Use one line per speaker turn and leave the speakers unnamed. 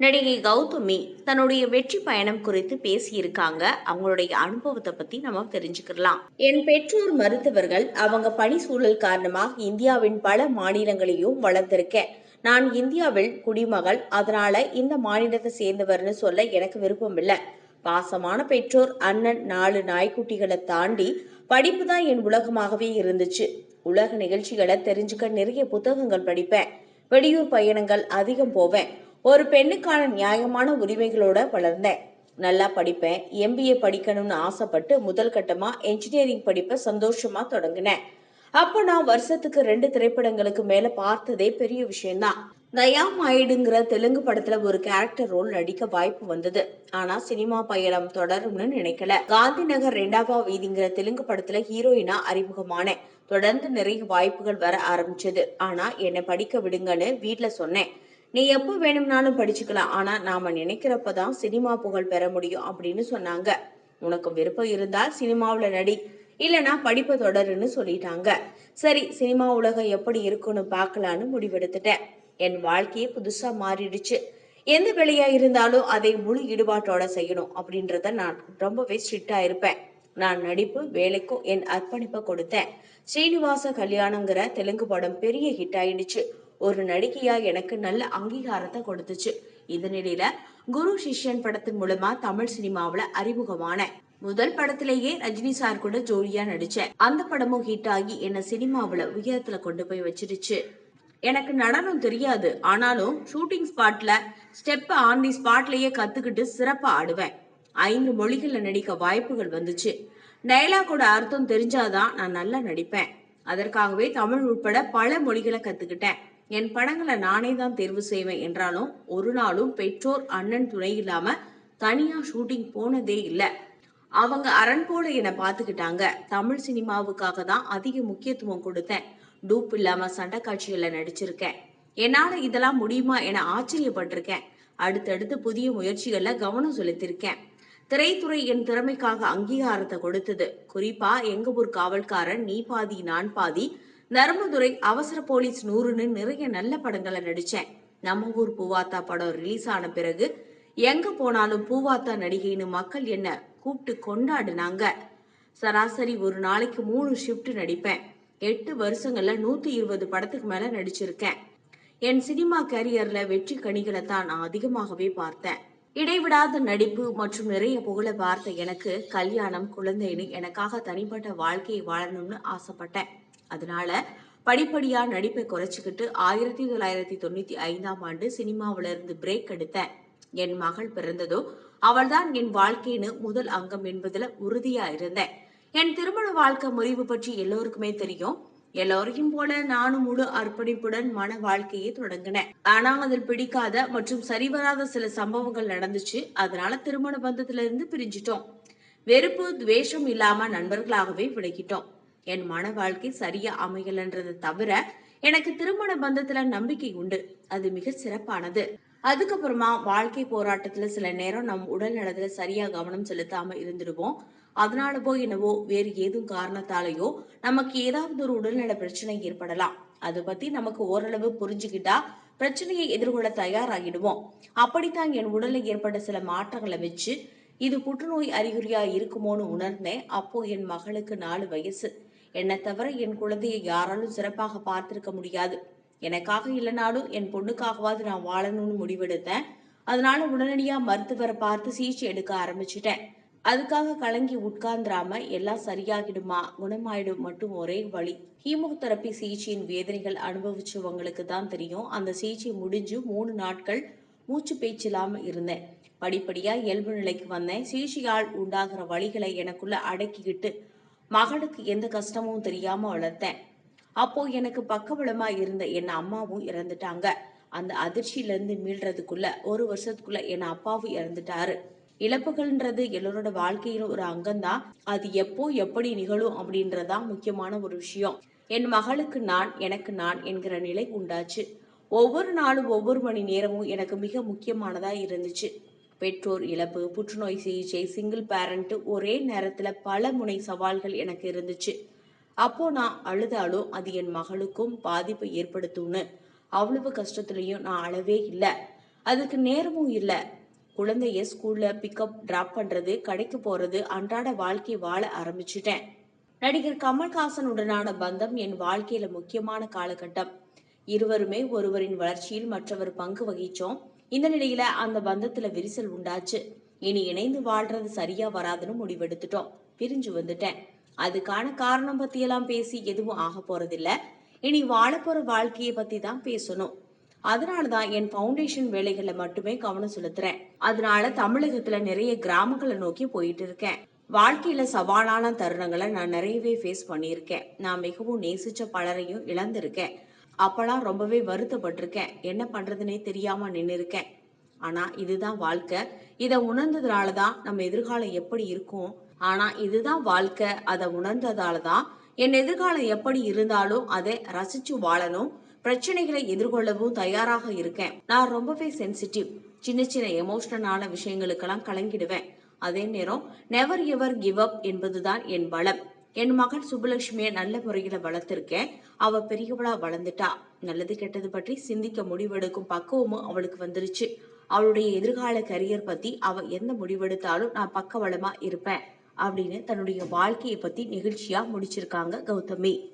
நடிகை கௌதமி தன்னுடைய வெற்றி பயணம் குறித்து பேசியிருக்காங்க. அவங்களுடைய அனுபவத்தை பத்தி நம்ம தெரிஞ்சுக்கலாம் என் பெற்றோர் மருத்துவர்கள் அவங்க பணி சூழல் காரணமாக இந்தியாவின் பல மாநிலங்களையும் வளர்த்திருக்கேன் நான் இந்தியாவில் குடிமகள் அதனால இந்த மாநிலத்தை சேர்ந்தவர்னு சொல்ல எனக்கு விருப்பம் இல்லை. பாசமான பெற்றோர் அண்ணன் நாலு நாய்க்குட்டிகளை தாண்டி படிப்பு தான் என் உலகமாகவே இருந்துச்சு. உலக நிகழ்ச்சிகளை தெரிஞ்சுக்க நிறைய புத்தகங்கள் படிப்பேன். வெளியூர் பயணங்கள் அதிகம் போவேன். ஒரு பெண்ணுக்கான நியாயமான உரிமைகளோட வளர்ந்தேன். நல்லா படிப்பேன். எம்பிஏ படிக்கணும்னு ஆசைப்பட்டு முதல் கட்டமா என்ஜினியரிங் படிப்பை சந்தோஷமா தொடங்கினேன். அப்போ நான் வருஷத்துக்கு ரெண்டு திரைப்படங்களுக்கு மேல பார்த்ததே பெரிய விஷயம்தான். தயா மாயிடுங்கிற தெலுங்கு படத்துல ஒரு கேரக்டர் ரோல் நடிக்க வாய்ப்பு வந்தது. ஆனா சினிமா பயணம் தொடரும்னு நினைக்கல. காந்தி நகர் ரெண்டாவா வீதிங்கிற தெலுங்கு படத்துல ஹீரோயினா அறிமுகமானேன். தொடர்ந்து நிறைய வாய்ப்புகள் வர ஆரம்பிச்சது. ஆனா என்னை படிக்க விடுங்கன்னு வீட்டுல சொன்னேன். நீ எப்போ வேணும்னாலும் படிச்சுக்கலாம். ஆனா நாம நினைக்கிறப்பதான் சினிமா புகழ் பெற முடியும் அப்படின்னு சொன்னாங்க. உனக்கு விருப்பம் இருந்தால் சினிமாவுல நடி. இல்லனா படிப்பை தொடருன்னு சொல்லிட்டாங்க. சரி சினிமா உலகம் எப்படி இருக்குன்னு பார்க்கலான்னு முடிவெடுத்துட்டேன். என் வாழ்க்கையே புதுசா மாறிடுச்சு. எந்த வேலையா இருந்தாலும் அதை முழு ஈடுபாட்டோட செய்யணும் அப்படின்றத நான் ரொம்பவே ஸ்ட்ரிக்டா இருப்பேன். நான் நடிப்பு வேலைக்கும் என் அர்ப்பணிப்பை கொடுத்தேன். ஸ்ரீனிவாச கல்யாணங்கிற தெலுங்கு படம் பெரிய ஹிட் ஆயிடுச்சு. ஒரு நடிகையா எனக்கு நல்ல அங்கீகாரத்தை கொடுத்துச்சு. இந்த நிலையில குரு சிஷ்யன் படத்தின் மூலமா தமிழ் சினிமாவில அறிமுகமான முதல் படத்திலேயே ரஜினி சார் கூட ஜோடியா நடிச்சேன். அந்த படமும் ஹிட் ஆகி என்ன சினிமாவில உயரத்துல கொண்டு போய் வச்சிருச்சு. எனக்கு நடனம் தெரியாது. ஆனாலும் ஷூட்டிங் ஸ்பாட்ல ஸ்டெப் ஆன் தி ஸ்பாட்லயே கத்துக்கிட்டு சிறப்பா ஆடுவேன். ஐந்து மொழிகள்ல நடிக்க வாய்ப்புகள் வந்துச்சு. டைலாகோட அர்த்தம் தெரிஞ்சாதான் நான் நல்லா நடிப்பேன். அதற்காகவே தமிழ் உட்பட பல மொழிகளை கத்துக்கிட்டேன். என் படங்களை நானே தான் தேர்வு செய்வேன் என்றாலும் ஒரு நாளும் பெற்றோர் அண்ணன் துணை இல்லாம தனியா ஷூட்டிங் போனதே இல்லை. அவங்க அரண் போல என்னை பார்த்துக்கிட்டாங்க. தமிழ் சினிமாவுக்காக தான் அதிக முக்கியத்துவம் கொடுத்தேன். டூப் இல்லாம சண்டை காட்சிகள்ல நடிச்சிருக்கேன். என்னால இதெல்லாம் முடியுமா என ஆச்சரியப்பட்டிருக்கேன். அடுத்தடுத்து புதிய முயற்சிகள்ல கவனம் செலுத்திருக்கேன். திரைத்துறை என் திறமைக்காக அங்கீகாரத்தை கொடுத்தது. குறிப்பா எங்க ஊர் காவல்காரன் நீ பாதி நான் பாதி நர்மதுரை அவசர போலீஸ் நூறுன்னு நிறைய நல்ல படங்களை நடிச்சேன். நம்ம ஊர் பூவாத்தா படம் ரிலீஸ் ஆன பிறகு எங்க போனாலும் பூவாத்தா நடிகைன்னு மக்கள் என்ன கூப்பிட்டு கொண்டாடுனாங்க. சராசரி ஒரு நாளைக்கு மூணு ஷிஃப்ட் நடிப்பேன். எட்டு வருஷங்கள்ல நூத்தி இருபது படத்துக்கு மேல நடிச்சிருக்கேன். என் சினிமா கேரியர்ல வெற்றி கனிகளை தான் நான் அதிகமாகவே பார்த்தேன். இடைவிடாத நடிப்பு மற்றும் நிறைய புகழ பார்த்த எனக்கு கல்யாணம் குழந்தைன்னு எனக்காக தனிப்பட்ட வாழ்க்கையை வாழணும்னு ஆசைப்பட்டேன். அதனால படிப்படியா நடிப்பை குறைச்சிக்கிட்டு ஆயிரத்தி தொள்ளாயிரத்தி தொண்ணூத்தி ஐந்தாம் ஆண்டு சினிமாவில இருந்து பிரேக் எடுத்தேன் என் மகள் பிறந்ததோ அவள்தான் என் வாழ்க்கைன்னு முதல் அங்கம் என்பதுல உறுதியா இருந்தேன். என் திருமண வாழ்க்கை முறிவு பற்றி எல்லோருக்குமே தெரியும். எல்லோரையும் போல நானும் முழு அர்ப்பணிப்புடன் மன வாழ்க்கையை தொடங்கினேன். ஆனா அதில் பிடிக்காத மற்றும் சரிவராத சில சம்பவங்கள் நடந்துச்சு. அதனால திருமண பந்தத்திலிருந்து பிரிஞ்சிட்டோம். வெறுப்பு துவேஷம் இல்லாம நண்பர்களாகவே விலகிட்டோம். என் மன வாழ்க்கை சரியா அமையலன்றதை தவிர எனக்கு திருமண பந்தத்துல நம்பிக்கை உண்டு. அது மிக சிறப்பானது. அதுக்கப்புறமா வாழ்க்கை போராட்டத்துல சில நேரம் நம் உடல் நலத்துல சரியா கவனம் செலுத்தாம இருந்துடுவோம். அதனாலவோ என்னவோ வேறு ஏதும் காரணத்தாலேயோ நமக்கு ஏதாவது ஒரு உடல்நல பிரச்சனை ஏற்படலாம். அது பத்தி நமக்கு ஓரளவு புரிஞ்சுக்கிட்டா பிரச்சனையை எதிர்கொள்ள தயாராகிடுவோம். அப்படித்தான் என் உடல்ல ஏற்பட்ட சில மாற்றங்களை வச்சு இது புற்றுநோய் அறிகுறியா இருக்குமோன்னு உணர்ந்தேன். அப்போ என் மகளுக்கு நாலு வயசு. என்னை தவிர என் குழந்தையை யாராலும் சிறப்பாக பார்த்திருக்க முடியாது. எனக்காக இல்லைனாலும் என் பொண்ணுக்காகவாது நான் வாழணும்னு முடிவெடுத்தேன். அதனால உடனடியா மருத்துவரை பார்த்து சிகிச்சை எடுக்க ஆரம்பிச்சிட்டேன். அதுக்காக கலங்கி உட்கார்ந்துராம எல்லாம் சரியாகிடுமா குணமாயிடும் மட்டும் ஒரே வழி. ஹீமோதெரப்பி சிகிச்சையின் வேதனைகள் அனுபவிச்சவங்களுக்கு தான் தெரியும். அந்த சிகிச்சை முடிஞ்சு மூணு நாட்கள் மூச்சு பேச்சு இல்லாம இருந்தேன். படிப்படியா இயல்பு நிலைக்கு வந்தேன். சிகிச்சையால் உண்டாகிற வழிகளை எனக்குள்ள அடக்கிக்கிட்டு மகளுக்கு எந்த கஷ்டமும் தெரியாம வளர்த்தேன். அப்போ எனக்கு பக்கபலமா இருந்த என் அம்மாவும் இறந்துட்டாங்க. அந்த அதிர்ச்சியில இருந்து மீள்றதுக்குள்ள ஒரு வருஷத்துக்குள்ள என் அப்பாவும் இறந்துட்டாரு. இழப்புகள்ன்றது எல்லோரோட வாழ்க்கையிலும் ஒரு அங்கம்தான். அது எப்போ எப்படி நிகழும் அப்படின்றதான் முக்கியமான ஒரு விஷயம். என் மகளுக்கு நான் எனக்கு நான் என்கிற நிலை உண்டாச்சு. ஒவ்வொரு நாளும் ஒவ்வொரு மணி நேரமும் எனக்கு மிக முக்கியமானதா இருந்துச்சு. பெற்றோர் இழப்பு புற்றுநோய் சிகிச்சை சிங்கிள் பேரண்ட் ஒரே நேரத்துல பல முனை சவால்கள் எனக்கு இருந்துச்சு. அப்போ நான் அழுதாலும் அது என் மகளுக்கும் பாதிப்பை ஏற்படுத்தும்னு அவ்வளவு கஷ்டத்துலயும் நான் அழவே இல்லை. அதுக்கு நேரமும் இல்லை. குழந்தைய ஸ்கூல்ல பிக்கப் டிராப் பண்றது கடைக்கு போறது அன்றாட வாழ்க்கை வாழ ஆரம்பிச்சிட்டேன். நடிகர் கமல்ஹாசனுடனான பந்தம் என் வாழ்க்கையில முக்கியமான காலகட்டம். இருவருமே ஒருவரின் வளர்ச்சியில் மற்றவர் பங்கு வகிச்சோம். இந்த நிலையில அந்த பந்தத்துல விரிசல் உண்டாச்சு. இனி இணைந்து வாழ்றது சரியா வராதுன்னு முடிவெடுத்துட்டோம். பிரிஞ்சு வந்துட்டேன். அதுக்கான காரணம் பத்தியெல்லாம் பேசி எதுவும் ஆக போறதில்ல. இனி வாழப்போற வாழ்க்கையை பத்தி தான் பேசணும். அதனாலதான் என் ஃபவுண்டேஷன் வேலைகள்ல மட்டுமே கவனம் செலுத்துறேன். அதனால தமிழகத்துல நிறைய கிராமங்களை நோக்கி போயிட்டு இருக்கேன். வாழ்க்கையில சவாலான தருணங்களை நான் நிறையவே ஃபேஸ் பண்ணியிருக்கேன். நான் மிகவும் நேசிச்ச பலரையும் இழந்திருக்கேன். அப்பெல்லாம் ரொம்பவே வருத்தப்பட்டிருக்கேன். என்ன பண்ணுறதுனே தெரியாம நின்னு இருக்கேன் ஆனா இதுதான் வாழ்க்கை. இதை உணர்ந்ததுனால தான் நம்ம எதிர்காலம் எப்படி இருக்கும்? ஆனா இதுதான் வாழ்க்கை. அதை உணர்ந்ததால தான் என் எதிர்காலம் எப்படி இருந்தாலும் அதை ரசிச்சு வாழணும். பிரச்சனைகளை எதிர்கொள்ளவும் தயாராக இருக்கேன். நான் ரொம்பவே சென்சிட்டிவ் சின்ன சின்ன எமோஷனலான விஷயங்களுக்கெல்லாம் கலங்கிடுவேன். அதே நேரம் நெவர் எவர் கிவ் அப் என்பதுதான் என் பலம். என் மகன் சுப்புலட்சுமியை நல்ல முறையில வளர்த்திருக்கேன். அவ பெரியவளா வளர்ந்துட்டா. நல்லது கெட்டது பற்றி சிந்திக்க முடிவெடுக்கும் பக்குவமும் அவளுக்கு வந்துருச்சு. அவளுடைய எதிர்கால கரியர் பத்தி அவ எந்த முடிவெடுத்தாலும் நான் பக்கவளமா இருப்பேன். அப்படின்னு தன்னுடைய வாழ்க்கையை பத்தி நிகழ்ச்சியா முடிச்சிருக்காங்க கௌதமி.